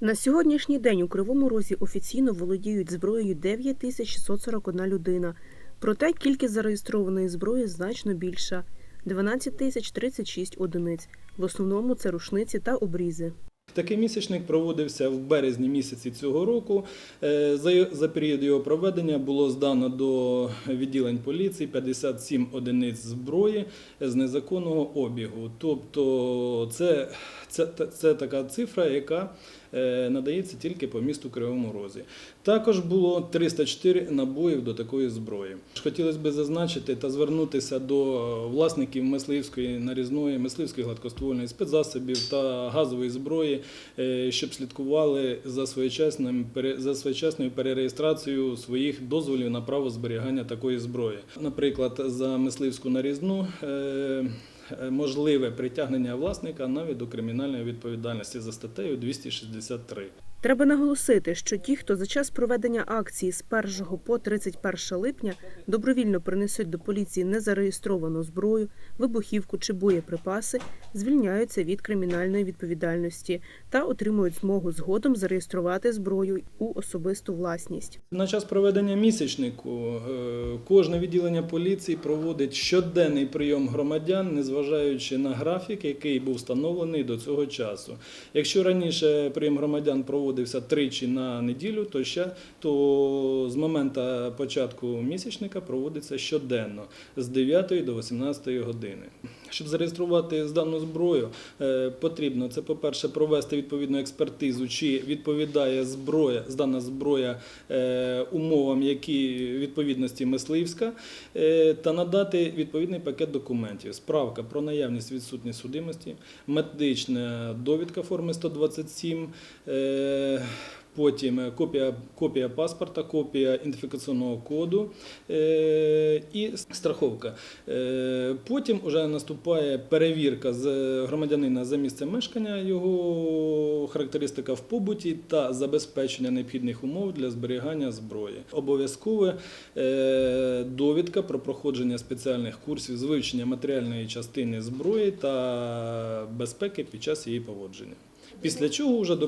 На сьогоднішній день у Кривому Розі офіційно володіють зброєю 9641 людина. Проте кількість зареєстрованої зброї значно більша 12 тисяч 36 одиниць. В основному це рушниці та обрізи. Такий місячник проводився в березні місяці цього року. Е, за період його проведення було здано до відділень поліції 57 одиниць зброї з незаконного обігу. Тобто це, це, це така цифра, яка е, надається тільки по місту Кривому Розі. Також було 304 набоїв до такої зброї. Хотілося б зазначити та звернутися до власників мисливської нарізної, мисливської гладкоствольної спецзасобів та газової зброї, е, щоб слідкували за своєчасним за своєчасною перереєстрацією своїх дозволів на право зберігання такої зброї. Наприклад, за мисливську нарізну. Е, Можливе притягнення власника навіть до кримінальної відповідальності за статтею 263. Треба наголосити, що ті, хто за час проведення акції з 1 по 31 липня добровільно принесуть до поліції незареєстровану зброю, вибухівку чи боєприпаси, звільняються від кримінальної відповідальності та отримують змогу згодом зареєструвати зброю у особисту власність. На час проведення місячнику е, кожне відділення поліції проводить щоденний прийом громадян, незважаючи на графік, який був встановлений до цього часу. Якщо раніше прийом громадян проводився тричі на неділю, то ще то з моменту початку місячника проводиться щоденно з 9 до 18 години. Щоб зареєструвати дану зброю, е, потрібно це, по-перше, провести відповідну експертизу, чи відповідає зброя, здана зброя е, умовам, які відповідності мисливська, е, та надати відповідний пакет документів. Справка про наявність відсутність судимості, медична довідка форми 127. Потім е, копія, копія паспорта, копія ідентифікаційного коду е, і страховка. Е, потім вже наступає перевірка з громадянина за місцем мешкання, його характеристика в побуті та забезпечення необхідних умов для зберігання зброї. Обов'язкове довідка про проходження спеціальних курсів з вивчення матеріальної частини зброї та безпеки під час її поводження. Після чого вже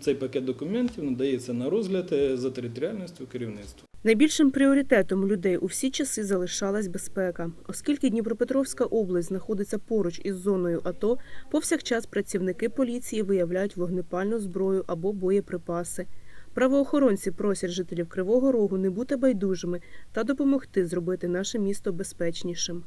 цей пакет документів надається на розгляд е, за територіальністю керівництва. Найбільшим пріоритетом людей у всі часи залишалась безпека, оскільки Дніпропетровська область знаходиться поруч із зоною АТО, повсякчас працівники поліції виявляють вогнепальну зброю або боєприпаси. Правоохоронці просять жителів Кривого Рогу не бути байдужими та допомогти зробити наше місто безпечнішим.